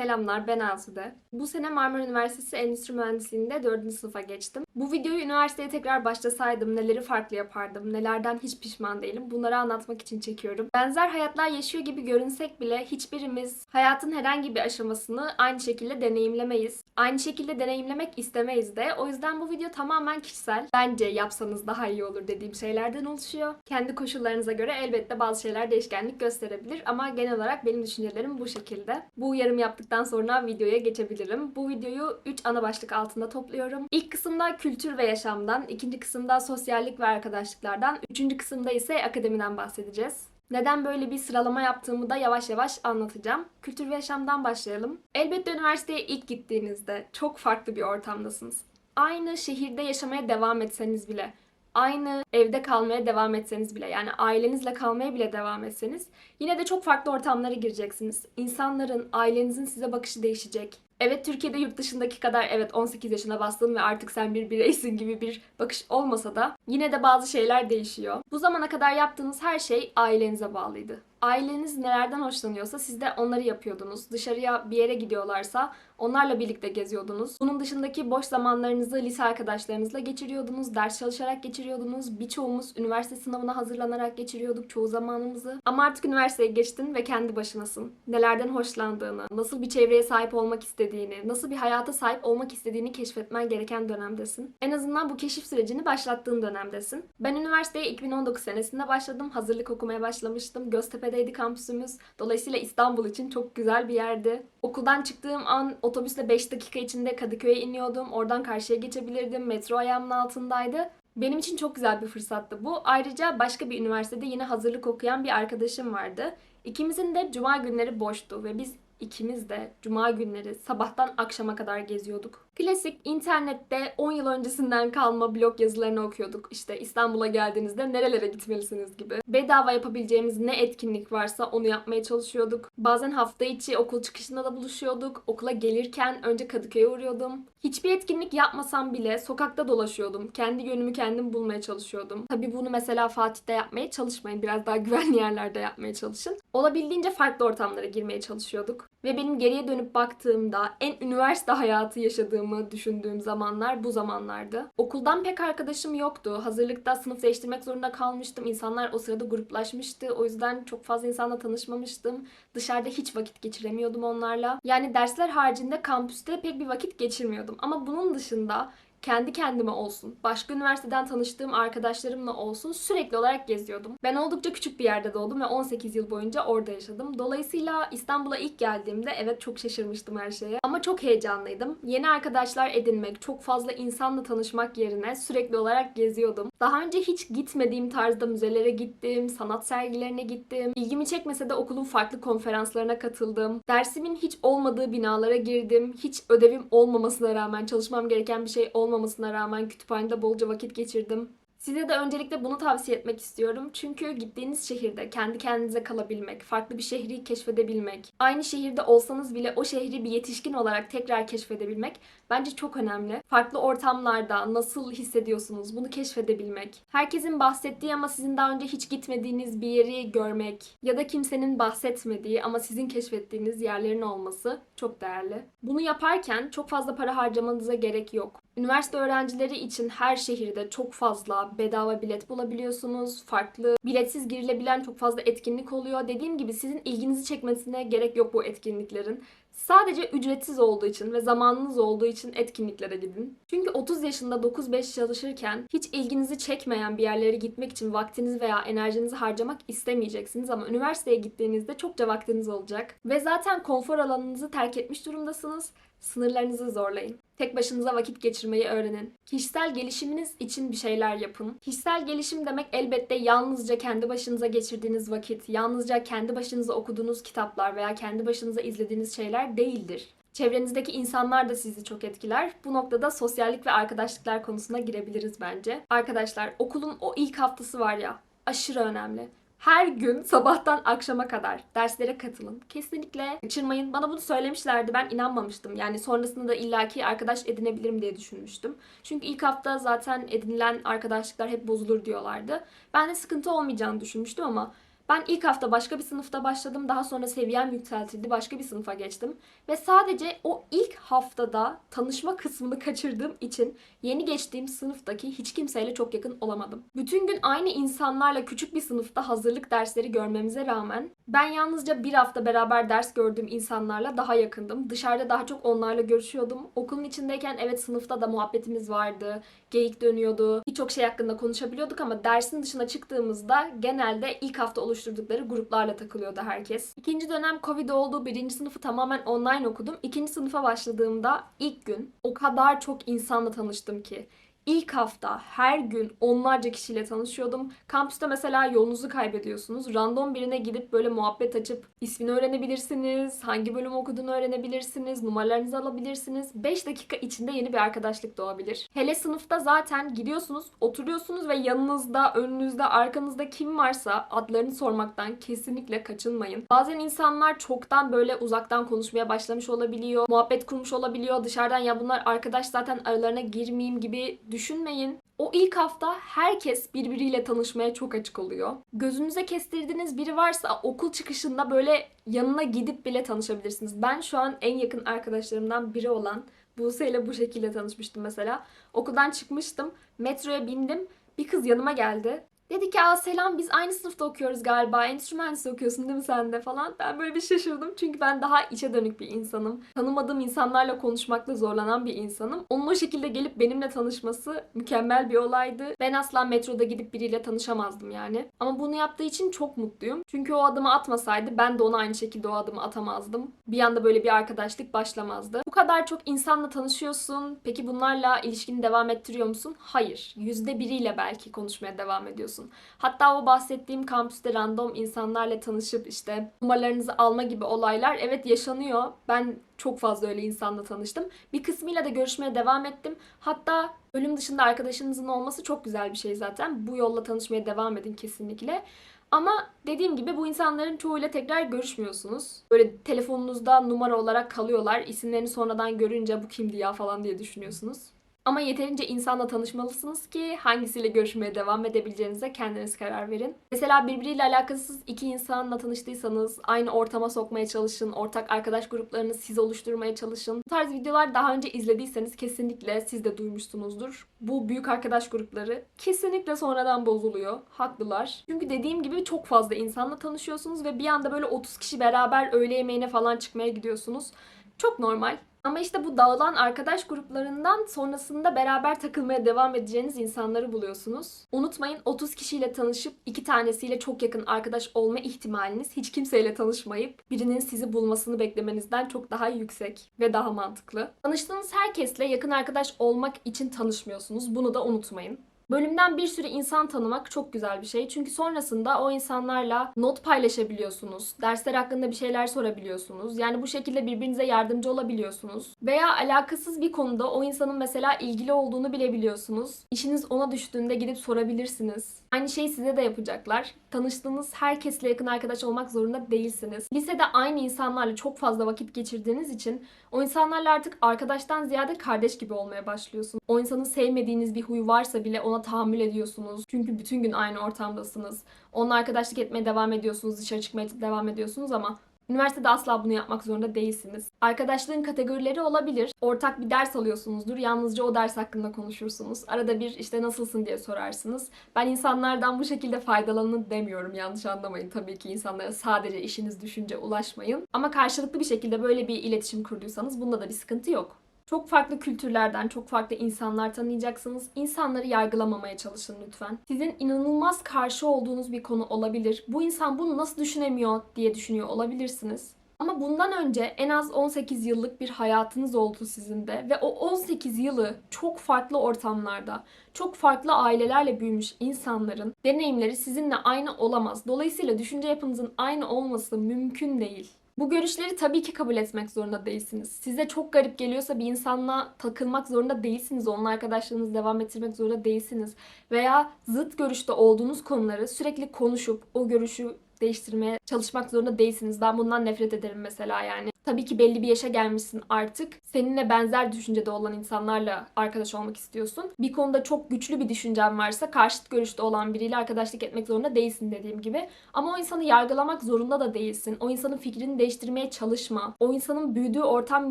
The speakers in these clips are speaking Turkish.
Selamlar ben Asude. Bu sene Marmara Üniversitesi Endüstri Mühendisliği'nde 4. sınıfa geçtim. Bu videoyu üniversiteye tekrar başlasaydım neleri farklı yapardım, nelerden hiç pişman değilim bunları anlatmak için çekiyorum. Benzer hayatlar yaşıyor gibi görünsek bile hiçbirimiz hayatın herhangi bir aşamasını aynı şekilde deneyimlemeyiz. Aynı şekilde deneyimlemek istemeyiz de. O yüzden bu video tamamen kişisel. Bence yapsanız daha iyi olur dediğim şeylerden oluşuyor. Kendi koşullarınıza göre elbette bazı şeyler değişkenlik gösterebilir ama genel olarak benim düşüncelerim bu şekilde. Bu uyarım yaptıktan sonra videoya geçebilirim. Bu videoyu 3 ana başlık altında topluyorum. İlk kısımda kültür ve yaşamdan, ikinci kısımda sosyallik ve arkadaşlıklardan, üçüncü kısımda ise akademiden bahsedeceğiz. Neden böyle bir sıralama yaptığımı da yavaş yavaş anlatacağım. Kültür ve yaşamdan başlayalım. Elbette üniversiteye ilk gittiğinizde çok farklı bir ortamdasınız. Aynı şehirde yaşamaya devam etseniz bile, aynı evde kalmaya devam etseniz bile yani ailenizle kalmaya bile devam etseniz yine de çok farklı ortamlara gireceksiniz. İnsanların, ailenizin size bakışı değişecek. Evet Türkiye'de yurt dışındaki kadar evet 18 yaşına bastın ve artık sen bir bireysin gibi bir bakış olmasa da yine de bazı şeyler değişiyor. Bu zamana kadar yaptığınız her şey ailenize bağlıydı. Aileniz nelerden hoşlanıyorsa siz de onları yapıyordunuz. Dışarıya bir yere gidiyorlarsa onlarla birlikte geziyordunuz. Bunun dışındaki boş zamanlarınızı lise arkadaşlarınızla geçiriyordunuz. Ders çalışarak geçiriyordunuz. Birçoğumuz üniversite sınavına hazırlanarak geçiriyorduk çoğu zamanımızı. Ama artık üniversiteye geçtin ve kendi başınasın. Nelerden hoşlandığını, nasıl bir çevreye sahip olmak istediğini, nasıl bir hayata sahip olmak istediğini keşfetmen gereken dönemdesin. En azından bu keşif sürecini başlattığın dönemdesin. Ben üniversiteye 2019 senesinde başladım. Hazırlık okumaya başlamıştım. Göztepe'deydi kampüsümüz. Dolayısıyla İstanbul için çok güzel bir yerdi. Okuldan çıktığım an otobüsle 5 dakika içinde Kadıköy'e iniyordum. Oradan karşıya geçebilirdim. Metro ayağımın altındaydı. Benim için çok güzel bir fırsattı bu. Ayrıca başka bir üniversitede yine hazırlık okuyan bir arkadaşım vardı. İkimizin de cuma günleri boştu ve biz ikimiz de cuma günleri sabahtan akşama kadar geziyorduk. Klasik internette 10 yıl öncesinden kalma blog yazılarını okuyorduk. İşte İstanbul'a geldiğinizde nerelere gitmelisiniz gibi. Bedava yapabileceğimiz ne etkinlik varsa onu yapmaya çalışıyorduk. Bazen hafta içi okul çıkışında da buluşuyorduk. Okula gelirken önce Kadıköy'e uğruyordum. Hiçbir etkinlik yapmasam bile sokakta dolaşıyordum. Kendi yönümü kendim bulmaya çalışıyordum. Tabii bunu mesela Fatih'te yapmaya çalışmayın. Biraz daha güvenli yerlerde yapmaya çalışın. Olabildiğince farklı ortamlara girmeye çalışıyorduk. Ve benim geriye dönüp baktığımda en üniversite hayatı yaşadığımı düşündüğüm zamanlar bu zamanlardı. Okuldan pek arkadaşım yoktu. Hazırlıkta sınıf değiştirmek zorunda kalmıştım. İnsanlar o sırada gruplaşmıştı. O yüzden çok fazla insanla tanışmamıştım. Dışarıda hiç vakit geçiremiyordum onlarla. Yani dersler haricinde kampüste pek bir vakit geçirmiyordum. Ama bunun dışında kendi kendime olsun, başka üniversiteden tanıştığım arkadaşlarımla olsun sürekli olarak geziyordum. Ben oldukça küçük bir yerde doğdum ve 18 yıl boyunca orada yaşadım. Dolayısıyla İstanbul'a ilk geldiğimde evet çok şaşırmıştım her şeye. Ama çok heyecanlıydım. Yeni arkadaşlar edinmek, çok fazla insanla tanışmak yerine sürekli olarak geziyordum. Daha önce hiç gitmediğim tarzda müzelere gittim, sanat sergilerine gittim. İlgimi çekmese de okulun farklı konferanslarına katıldım. Dersimin hiç olmadığı binalara girdim. Hiç ödevim olmamasına rağmen, çalışmam gereken bir şey olmamasına rağmen kütüphanede bolca vakit geçirdim. Size de öncelikle bunu tavsiye etmek istiyorum. Çünkü gittiğiniz şehirde kendi kendinize kalabilmek, farklı bir şehri keşfedebilmek, aynı şehirde olsanız bile o şehri bir yetişkin olarak tekrar keşfedebilmek bence çok önemli. Farklı ortamlarda nasıl hissediyorsunuz bunu keşfedebilmek. Herkesin bahsettiği ama sizin daha önce hiç gitmediğiniz bir yeri görmek ya da kimsenin bahsetmediği ama sizin keşfettiğiniz yerlerin olması çok değerli. Bunu yaparken çok fazla para harcamanıza gerek yok. Üniversite öğrencileri için her şehirde çok fazla bedava bilet bulabiliyorsunuz. Farklı biletsiz girilebilen çok fazla etkinlik oluyor. Dediğim gibi sizin ilginizi çekmesine gerek yok bu etkinliklerin. Sadece ücretsiz olduğu için ve zamanınız olduğu için etkinliklere gidin. Çünkü 30 yaşında 9-5 çalışırken hiç ilginizi çekmeyen bir yerlere gitmek için vaktinizi veya enerjinizi harcamak istemeyeceksiniz ama üniversiteye gittiğinizde çokça vaktiniz olacak. Ve zaten konfor alanınızı terk etmiş durumdasınız. Sınırlarınızı zorlayın. Tek başınıza vakit geçirmeyi öğrenin. Kişisel gelişiminiz için bir şeyler yapın. Kişisel gelişim demek elbette yalnızca kendi başınıza geçirdiğiniz vakit, yalnızca kendi başınıza okuduğunuz kitaplar veya kendi başınıza izlediğiniz şeyler değildir. Çevrenizdeki insanlar da sizi çok etkiler. Bu noktada sosyallik ve arkadaşlıklar konusuna girebiliriz bence. Arkadaşlar okulun o ilk haftası var ya aşırı önemli. Her gün sabahtan akşama kadar derslere katılın. Kesinlikle kaçırmayın. Bana bunu söylemişlerdi. Ben inanmamıştım. Yani sonrasında da illaki arkadaş edinebilirim diye düşünmüştüm. Çünkü ilk hafta zaten edinilen arkadaşlıklar hep bozulur diyorlardı. Ben de sıkıntı olmayacağını düşünmüştüm ama Ben ilk hafta başka bir sınıfta başladım. Daha sonra seviyem yükseltildi. Başka bir sınıfa geçtim. Ve sadece o ilk haftada tanışma kısmını kaçırdığım için yeni geçtiğim sınıftaki hiç kimseyle çok yakın olamadım. Bütün gün aynı insanlarla küçük bir sınıfta hazırlık dersleri görmemize rağmen ben yalnızca bir hafta beraber ders gördüğüm insanlarla daha yakındım. Dışarıda daha çok onlarla görüşüyordum. Okulun içindeyken evet sınıfta da muhabbetimiz vardı. Geyik dönüyordu. Birçok şey hakkında konuşabiliyorduk ama dersin dışına çıktığımızda genelde ilk hafta oluşturdukları gruplarla takılıyordu herkes. İkinci dönem Covid olduğu birinci sınıfı tamamen online okudum. İkinci sınıfa başladığımda ilk gün o kadar çok insanla tanıştım ki. İlk hafta her gün onlarca kişiyle tanışıyordum. Kampüste mesela yolunuzu kaybediyorsunuz. Random birine gidip böyle muhabbet açıp ismini öğrenebilirsiniz. Hangi bölüm okuduğunu öğrenebilirsiniz. Numaralarınızı alabilirsiniz. 5 dakika içinde yeni bir arkadaşlık doğabilir. Hele sınıfta zaten gidiyorsunuz, oturuyorsunuz ve yanınızda, önünüzde, arkanızda kim varsa adlarını sormaktan kesinlikle kaçınmayın. Bazen insanlar çoktan böyle uzaktan konuşmaya başlamış olabiliyor. Muhabbet kurmuş olabiliyor. Dışarıdan ya bunlar arkadaş zaten aralarına girmeyeyim gibi düşünmeyin. O ilk hafta herkes birbiriyle tanışmaya çok açık oluyor. Gözünüze kestirdiğiniz biri varsa okul çıkışında böyle yanına gidip bile tanışabilirsiniz. Ben şu an en yakın arkadaşlarımdan biri olan Buse ile bu şekilde tanışmıştım mesela. Okuldan çıkmıştım, metroya bindim. Bir kız yanıma geldi. Dedi ki Aa, selam biz aynı sınıfta okuyoruz galiba. Endüstri mühendisi okuyorsun değil mi sen de falan. Ben böyle bir şaşırdım. Çünkü ben daha içe dönük bir insanım. Tanımadığım insanlarla konuşmakta zorlanan bir insanım. Onun o şekilde gelip benimle tanışması mükemmel bir olaydı. Ben asla metroda gidip biriyle tanışamazdım yani. Ama bunu yaptığı için çok mutluyum. Çünkü o adımı atmasaydı ben de ona aynı şekilde o adımı atamazdım. Bir anda böyle bir arkadaşlık başlamazdı. Bu kadar çok insanla tanışıyorsun. Peki bunlarla ilişkini devam ettiriyor musun? Hayır. Yüzde biriyle belki konuşmaya devam ediyorsun. Hatta o bahsettiğim kampüste random insanlarla tanışıp işte numaralarınızı alma gibi olaylar evet yaşanıyor. Ben çok fazla öyle insanla tanıştım. Bir kısmıyla da görüşmeye devam ettim. Hatta bölüm dışında arkadaşınızın olması çok güzel bir şey zaten. Bu yolla tanışmaya devam edin kesinlikle. Ama dediğim gibi bu insanların çoğuyla tekrar görüşmüyorsunuz. Böyle telefonunuzda numara olarak kalıyorlar. İsimlerini sonradan görünce bu kimdi ya falan diye düşünüyorsunuz. Ama yeterince insanla tanışmalısınız ki hangisiyle görüşmeye devam edebileceğinize kendiniz karar verin. Mesela birbiriyle alakasız iki insanla tanıştıysanız aynı ortama sokmaya çalışın. Ortak arkadaş gruplarını siz oluşturmaya çalışın. Bu tarz videolar daha önce izlediyseniz kesinlikle siz de duymuşsunuzdur. Bu büyük arkadaş grupları kesinlikle sonradan bozuluyor. Haklılar. Çünkü dediğim gibi çok fazla insanla tanışıyorsunuz ve bir anda böyle 30 kişi beraber öğle yemeğine falan çıkmaya gidiyorsunuz. Çok normal. Ama işte bu dağılan arkadaş gruplarından sonrasında beraber takılmaya devam edeceğiniz insanları buluyorsunuz. Unutmayın 30 kişiyle tanışıp iki tanesiyle çok yakın arkadaş olma ihtimaliniz hiç kimseyle tanışmayıp birinin sizi bulmasını beklemenizden çok daha yüksek ve daha mantıklı. Tanıştığınız herkesle yakın arkadaş olmak için tanışmıyorsunuz. Bunu da unutmayın. Bölümden bir sürü insan tanımak çok güzel bir şey. Çünkü sonrasında o insanlarla not paylaşabiliyorsunuz. Dersler hakkında bir şeyler sorabiliyorsunuz. Yani bu şekilde birbirinize yardımcı olabiliyorsunuz. Veya alakasız bir konuda o insanın mesela ilgili olduğunu bilebiliyorsunuz. İşiniz ona düştüğünde gidip sorabilirsiniz. Aynı şeyi size de yapacaklar. Tanıştığınız herkesle yakın arkadaş olmak zorunda değilsiniz. Lisede aynı insanlarla çok fazla vakit geçirdiğiniz için o insanlarla artık arkadaştan ziyade kardeş gibi olmaya başlıyorsunuz. O insanın sevmediğiniz bir huyu varsa bile ona tahammül ediyorsunuz. Çünkü bütün gün aynı ortamdasınız. Onunla arkadaşlık etmeye devam ediyorsunuz, dışarı çıkmaya devam ediyorsunuz ama Üniversitede asla bunu yapmak zorunda değilsiniz. Arkadaşlığın kategorileri olabilir. Ortak bir ders alıyorsunuzdur. Yalnızca o ders hakkında konuşursunuz. Arada bir işte nasılsın diye sorarsınız. Ben insanlardan bu şekilde faydalanın demiyorum. Yanlış anlamayın. Tabii ki insanlara sadece işiniz düşünce ulaşmayın. Ama karşılıklı bir şekilde böyle bir iletişim kurduysanız bunda da bir sıkıntı yok. Çok farklı kültürlerden, çok farklı insanlar tanıyacaksınız. İnsanları yargılamamaya çalışın lütfen. Sizin inanılmaz karşı olduğunuz bir konu olabilir. Bu insan bunu nasıl düşünemiyor diye düşünüyor olabilirsiniz. Ama bundan önce en az 18 yıllık bir hayatınız oldu sizin de ve o 18 yılı çok farklı ortamlarda, çok farklı ailelerle büyümüş insanların deneyimleri sizinle aynı olamaz. Dolayısıyla düşünce yapınızın aynı olması mümkün değil. Bu görüşleri tabii ki kabul etmek zorunda değilsiniz. Size çok garip geliyorsa bir insanla takılmak zorunda değilsiniz. Onunla arkadaşlığınızı devam ettirmek zorunda değilsiniz. Veya zıt görüşte olduğunuz konuları sürekli konuşup o görüşü değiştirmeye çalışmak zorunda değilsiniz. Ben bundan nefret ederim mesela yani. Tabii ki belli bir yaşa gelmişsin artık. Seninle benzer düşüncede olan insanlarla arkadaş olmak istiyorsun. Bir konuda çok güçlü bir düşüncen varsa karşıt görüşte olan biriyle arkadaşlık etmek zorunda değilsin dediğim gibi. Ama o insanı yargılamak zorunda da değilsin. O insanın fikrini değiştirmeye çalışma. O insanın büyüdüğü ortam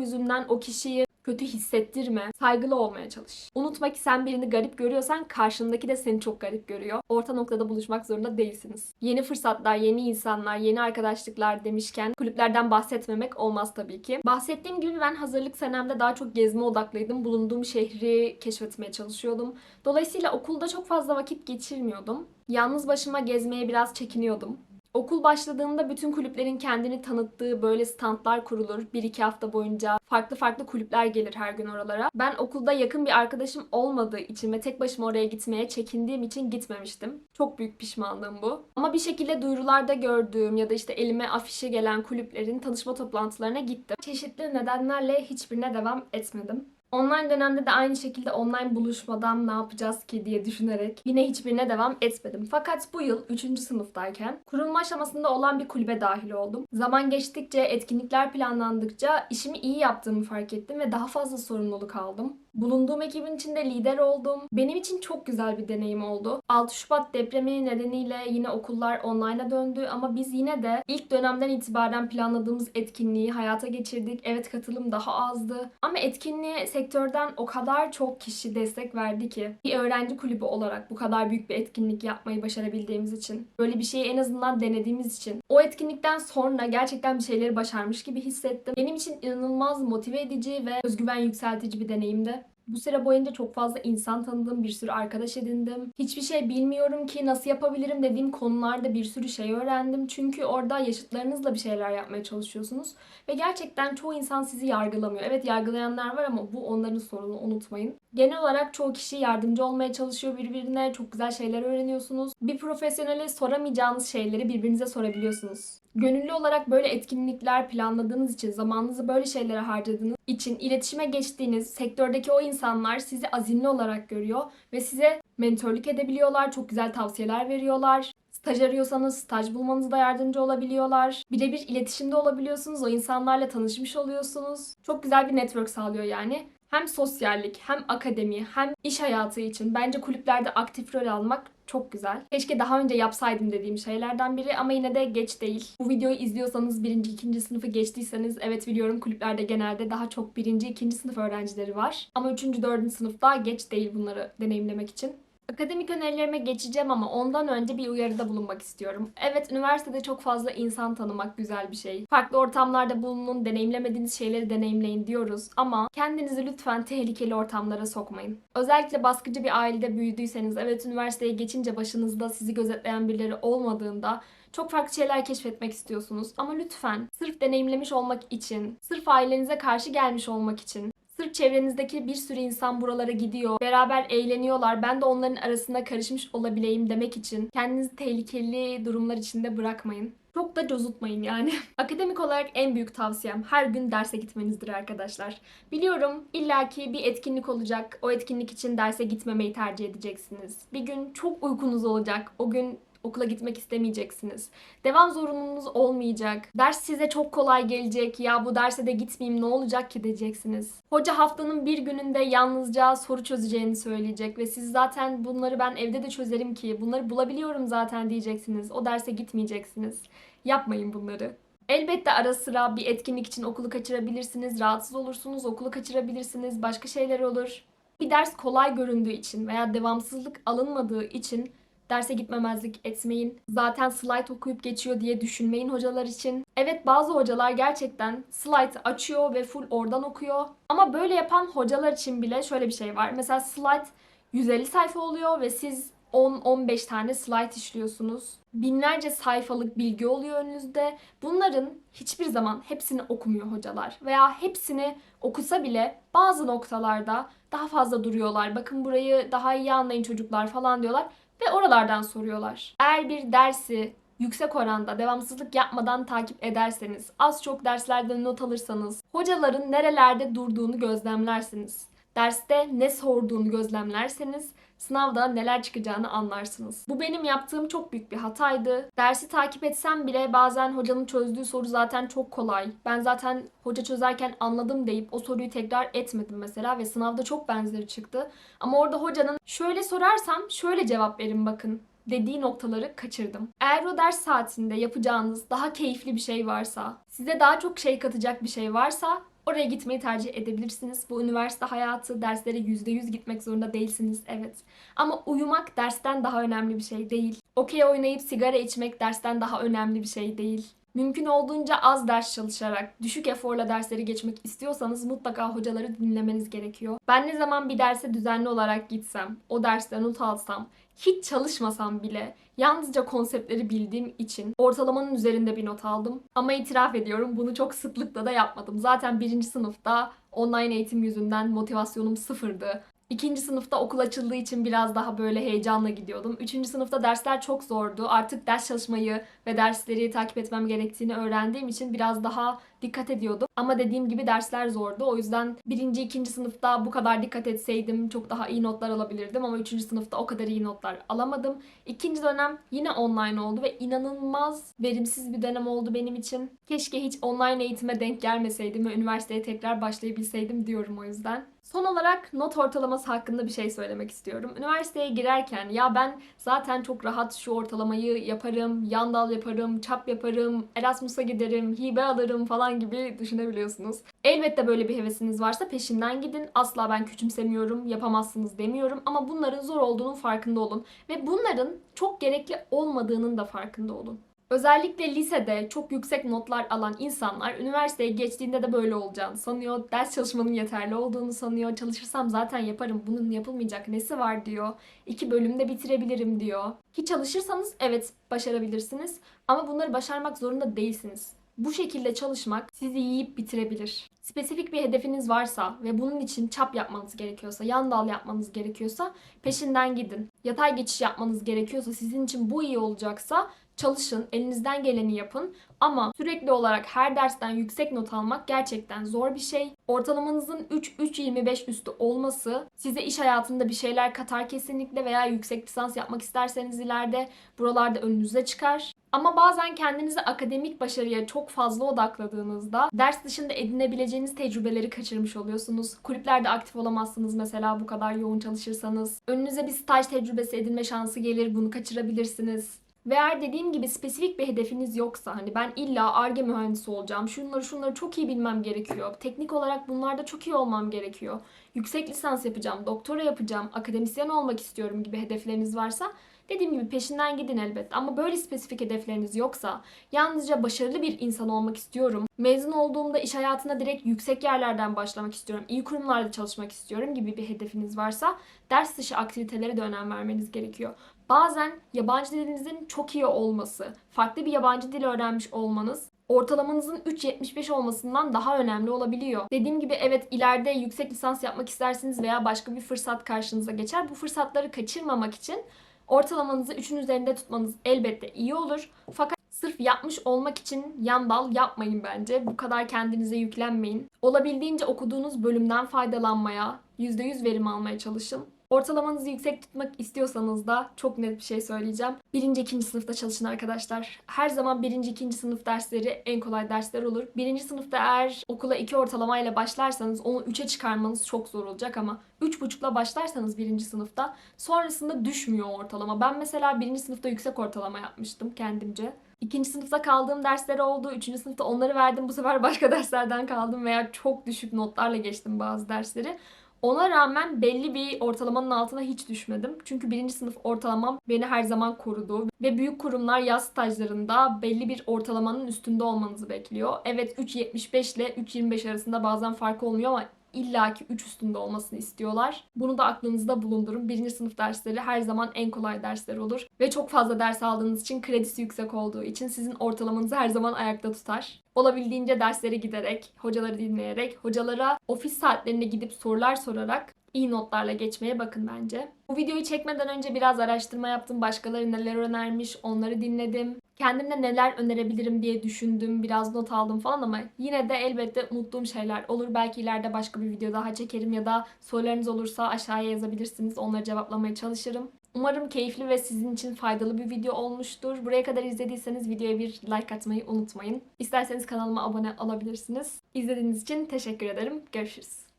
yüzünden o kişiyi kötü hissettirme. Saygılı olmaya çalış. Unutma ki sen birini garip görüyorsan karşındaki de seni çok garip görüyor. Orta noktada buluşmak zorunda değilsiniz. Yeni fırsatlar, yeni insanlar, yeni arkadaşlıklar demişken kulüplerden bahsetmemek olmaz tabii ki. Bahsettiğim gibi ben hazırlık senemde daha çok gezme odaklıydım. Bulunduğum şehri keşfetmeye çalışıyordum. Dolayısıyla okulda çok fazla vakit geçirmiyordum. Yalnız başıma gezmeye biraz çekiniyordum. Okul başladığında bütün kulüplerin kendini tanıttığı böyle standlar kurulur. Bir iki hafta boyunca farklı farklı kulüpler gelir her gün oralara. Ben okulda yakın bir arkadaşım olmadığı için ve tek başıma oraya gitmeye çekindiğim için gitmemiştim. Çok büyük pişmanlığım bu. Ama bir şekilde duyurularda gördüğüm ya da işte elime afişe gelen kulüplerin tanışma toplantılarına gittim. Çeşitli nedenlerle hiçbirine devam etmedim. Online dönemde de aynı şekilde online buluşmadan ne yapacağız ki diye düşünerek yine hiçbirine devam etmedim. Fakat bu yıl 3. sınıftayken kurulma aşamasında olan bir kulübe dahil oldum. Zaman geçtikçe, etkinlikler planlandıkça işimi iyi yaptığımı fark ettim ve daha fazla sorumluluk aldım. Bulunduğum ekibin içinde lider oldum. Benim için çok güzel bir deneyim oldu. 6 Şubat depremi nedeniyle yine okullar online'a döndü ama biz yine de ilk dönemden itibaren planladığımız etkinliği hayata geçirdik. Evet katılım daha azdı ama etkinliğe sektörden o kadar çok kişi destek verdi ki bir öğrenci kulübü olarak bu kadar büyük bir etkinlik yapmayı başarabildiğimiz için böyle bir şeyi en azından denediğimiz için o etkinlikten sonra gerçekten bir şeyleri başarmış gibi hissettim. Benim için inanılmaz motive edici ve özgüven yükseltici bir deneyimdi. Bu süre boyunca çok fazla insan tanıdım, bir sürü arkadaş edindim. Hiçbir şey bilmiyorum ki nasıl yapabilirim dediğim konularda bir sürü şey öğrendim. Çünkü orada yaşıtlarınızla bir şeyler yapmaya çalışıyorsunuz. Ve gerçekten çoğu insan sizi yargılamıyor. Evet yargılayanlar var ama bu onların sorunu unutmayın. Genel olarak çoğu kişi yardımcı olmaya çalışıyor birbirine. Çok güzel şeyler öğreniyorsunuz. Bir profesyonele soramayacağınız şeyleri birbirinize sorabiliyorsunuz. Gönüllü olarak böyle etkinlikler planladığınız için, zamanınızı böyle şeylere harcadığınız için iletişime geçtiğiniz sektördeki o insanlar sizi azimli olarak görüyor ve size mentörlük edebiliyorlar, çok güzel tavsiyeler veriyorlar. Staj arıyorsanız staj bulmanızda yardımcı olabiliyorlar. Birebir iletişimde olabiliyorsunuz. O insanlarla tanışmış oluyorsunuz. Çok güzel bir network sağlıyor yani. Hem sosyallik, hem akademi, hem iş hayatı için bence kulüplerde aktif rol almak çok güzel. Keşke daha önce yapsaydım dediğim şeylerden biri ama yine de geç değil. Bu videoyu izliyorsanız birinci, ikinci sınıfı geçtiyseniz evet biliyorum kulüplerde genelde daha çok birinci, ikinci sınıf öğrencileri var. Ama üçüncü, dördüncü sınıfta geç değil bunları deneyimlemek için. Akademik önerilerime geçeceğim ama ondan önce bir uyarıda bulunmak istiyorum. Evet, üniversitede çok fazla insan tanımak güzel bir şey. Farklı ortamlarda bulunun, deneyimlemediğiniz şeyleri deneyimleyin diyoruz ama kendinizi lütfen tehlikeli ortamlara sokmayın. Özellikle baskıcı bir ailede büyüdüyseniz, evet üniversiteye geçince başınızda sizi gözetleyen birileri olmadığında çok farklı şeyler keşfetmek istiyorsunuz ama lütfen sırf deneyimlemiş olmak için, sırf ailenize karşı gelmiş olmak için Sırf çevrenizdeki bir sürü insan buralara gidiyor, beraber eğleniyorlar. Ben de onların arasında karışmış olabileyim demek için kendinizi tehlikeli durumlar içinde bırakmayın. Çok da cozutmayın yani. Akademik olarak en büyük tavsiyem her gün derse gitmenizdir arkadaşlar. Biliyorum illaki bir etkinlik olacak. O etkinlik için derse gitmemeyi tercih edeceksiniz. Bir gün çok uykunuz olacak. O gün okula gitmek istemeyeceksiniz. Devam zorunluluğunuz olmayacak. Ders size çok kolay gelecek. Ya bu derse de gitmeyeyim ne olacak ki diyeceksiniz. Hoca haftanın bir gününde yalnızca soru çözeceğini söyleyecek ve siz zaten bunları ben evde de çözerim ki bunları bulabiliyorum zaten diyeceksiniz. O derse gitmeyeceksiniz. Yapmayın bunları. Elbette ara sıra bir etkinlik için okulu kaçırabilirsiniz, rahatsız olursunuz, okulu kaçırabilirsiniz, başka şeyler olur. Bir ders kolay göründüğü için veya devamsızlık alınmadığı için derse gitmemezlik etmeyin. Zaten slide okuyup geçiyor diye düşünmeyin hocalar için. Evet bazı hocalar gerçekten slide açıyor ve full oradan okuyor. Ama böyle yapan hocalar için bile şöyle bir şey var. Mesela slide 150 sayfa oluyor ve siz 10-15 tane slide işliyorsunuz. Binlerce sayfalık bilgi oluyor önünüzde. Bunların hiçbir zaman hepsini okumuyor hocalar. Veya hepsini okusa bile bazı noktalarda daha fazla duruyorlar. Bakın burayı daha iyi anlayın çocuklar falan diyorlar ve oralardan soruyorlar. Eğer bir dersi yüksek oranda devamsızlık yapmadan takip ederseniz, az çok derslerden not alırsanız, hocaların nerelerde durduğunu gözlemlersiniz. derste ne sorduğunu gözlemlerseniz sınavda neler çıkacağını anlarsınız. Bu benim yaptığım çok büyük bir hataydı. Dersi takip etsem bile bazen hocanın çözdüğü soru zaten çok kolay. Ben zaten hoca çözerken anladım deyip o soruyu tekrar etmedim mesela ve sınavda çok benzeri çıktı. Ama orada hocanın şöyle sorarsam şöyle cevap verin bakın dediği noktaları kaçırdım. Eğer o ders saatinde yapacağınız daha keyifli bir şey varsa, size daha çok şey katacak bir şey varsa oraya gitmeyi tercih edebilirsiniz. Bu üniversite hayatı, derslere %100 gitmek zorunda değilsiniz evet. Ama uyumak dersten daha önemli bir şey değil. Okey oynayıp sigara içmek dersten daha önemli bir şey değil. Mümkün olduğunca az ders çalışarak, düşük eforla dersleri geçmek istiyorsanız mutlaka hocaları dinlemeniz gerekiyor. Ben ne zaman bir derse düzenli olarak gitsem, o dersten not alsam, hiç çalışmasam bile yalnızca konseptleri bildiğim için ortalamanın üzerinde bir not aldım. Ama itiraf ediyorum bunu çok sıklıkla da yapmadım. Zaten birinci sınıfta online eğitim yüzünden motivasyonum sıfırdı. İkinci sınıfta okul açıldığı için biraz daha böyle heyecanla gidiyordum. Üçüncü sınıfta dersler çok zordu. Artık ders çalışmayı ve dersleri takip etmem gerektiğini öğrendiğim için biraz daha dikkat ediyordum. Ama dediğim gibi dersler zordu. O yüzden birinci, ikinci sınıfta bu kadar dikkat etseydim çok daha iyi notlar alabilirdim. Ama üçüncü sınıfta o kadar iyi notlar alamadım. İkinci dönem yine online oldu ve inanılmaz verimsiz bir dönem oldu benim için. Keşke hiç online eğitime denk gelmeseydim ve üniversiteye tekrar başlayabilseydim diyorum o yüzden. Son olarak not ortalaması hakkında bir şey söylemek istiyorum. Üniversiteye girerken ya ben zaten çok rahat şu ortalamayı yaparım, yan dal yaparım, çap yaparım, Erasmus'a giderim, hibe alırım falan gibi düşünebiliyorsunuz. Elbette böyle bir hevesiniz varsa peşinden gidin. Asla ben küçümsemiyorum, yapamazsınız demiyorum ama bunların zor olduğunun farkında olun ve bunların çok gerekli olmadığının da farkında olun. Özellikle lisede çok yüksek notlar alan insanlar üniversiteye geçtiğinde de böyle olacağını sanıyor. Ders çalışmanın yeterli olduğunu sanıyor. Çalışırsam zaten yaparım. Bunun yapılmayacak nesi var diyor. İki bölümde bitirebilirim diyor. Ki çalışırsanız evet başarabilirsiniz. Ama bunları başarmak zorunda değilsiniz. Bu şekilde çalışmak sizi yiyip bitirebilir. Spesifik bir hedefiniz varsa ve bunun için çap yapmanız gerekiyorsa, yan dal yapmanız gerekiyorsa peşinden gidin. Yatay geçiş yapmanız gerekiyorsa, sizin için bu iyi olacaksa çalışın, elinizden geleni yapın. Ama sürekli olarak her dersten yüksek not almak gerçekten zor bir şey. Ortalamanızın 3-3.25 üstü olması size iş hayatında bir şeyler katar kesinlikle veya yüksek lisans yapmak isterseniz ileride buralarda önünüze çıkar. Ama bazen kendinizi akademik başarıya çok fazla odakladığınızda ders dışında edinebileceğiniz tecrübeleri kaçırmış oluyorsunuz. Kulüplerde aktif olamazsınız mesela bu kadar yoğun çalışırsanız. Önünüze bir staj tecrübesi edinme şansı gelir, bunu kaçırabilirsiniz. Ve eğer dediğim gibi spesifik bir hedefiniz yoksa hani ben illa ARGE mühendisi olacağım, şunları şunları çok iyi bilmem gerekiyor, teknik olarak bunlarda çok iyi olmam gerekiyor, yüksek lisans yapacağım, doktora yapacağım, akademisyen olmak istiyorum gibi hedefleriniz varsa Dediğim gibi peşinden gidin elbette ama böyle spesifik hedefleriniz yoksa yalnızca başarılı bir insan olmak istiyorum. Mezun olduğumda iş hayatına direkt yüksek yerlerden başlamak istiyorum. iyi kurumlarda çalışmak istiyorum gibi bir hedefiniz varsa ders dışı aktivitelere de önem vermeniz gerekiyor. Bazen yabancı dilinizin çok iyi olması, farklı bir yabancı dil öğrenmiş olmanız ortalamanızın 3.75 olmasından daha önemli olabiliyor. Dediğim gibi evet ileride yüksek lisans yapmak istersiniz veya başka bir fırsat karşınıza geçer. Bu fırsatları kaçırmamak için ortalamanızı 3'ün üzerinde tutmanız elbette iyi olur. Fakat sırf yapmış olmak için yan dal yapmayın bence. Bu kadar kendinize yüklenmeyin. Olabildiğince okuduğunuz bölümden faydalanmaya, %100 verim almaya çalışın. Ortalamanızı yüksek tutmak istiyorsanız da çok net bir şey söyleyeceğim. Birinci, ikinci sınıfta çalışın arkadaşlar. Her zaman birinci, ikinci sınıf dersleri en kolay dersler olur. Birinci sınıfta eğer okula iki ortalamayla başlarsanız onu üçe çıkarmanız çok zor olacak ama üç buçukla başlarsanız birinci sınıfta sonrasında düşmüyor ortalama. Ben mesela birinci sınıfta yüksek ortalama yapmıştım kendimce. İkinci sınıfta kaldığım dersler oldu. Üçüncü sınıfta onları verdim. Bu sefer başka derslerden kaldım veya çok düşük notlarla geçtim bazı dersleri. Ona rağmen belli bir ortalamanın altına hiç düşmedim. Çünkü birinci sınıf ortalamam beni her zaman korudu. Ve büyük kurumlar yaz stajlarında belli bir ortalamanın üstünde olmanızı bekliyor. Evet 3.75 ile 3.25 arasında bazen fark olmuyor ama illaki 3 üstünde olmasını istiyorlar. Bunu da aklınızda bulundurun. Birinci sınıf dersleri her zaman en kolay dersler olur. Ve çok fazla ders aldığınız için kredisi yüksek olduğu için sizin ortalamanızı her zaman ayakta tutar. Olabildiğince derslere giderek, hocaları dinleyerek, hocalara ofis saatlerine gidip sorular sorarak iyi notlarla geçmeye bakın bence. Bu videoyu çekmeden önce biraz araştırma yaptım. Başkaları neler önermiş onları dinledim. Kendimde neler önerebilirim diye düşündüm. Biraz not aldım falan ama yine de elbette unuttuğum şeyler olur. Belki ileride başka bir video daha çekerim ya da sorularınız olursa aşağıya yazabilirsiniz. Onları cevaplamaya çalışırım. Umarım keyifli ve sizin için faydalı bir video olmuştur. Buraya kadar izlediyseniz videoya bir like atmayı unutmayın. İsterseniz kanalıma abone olabilirsiniz. İzlediğiniz için teşekkür ederim. Görüşürüz.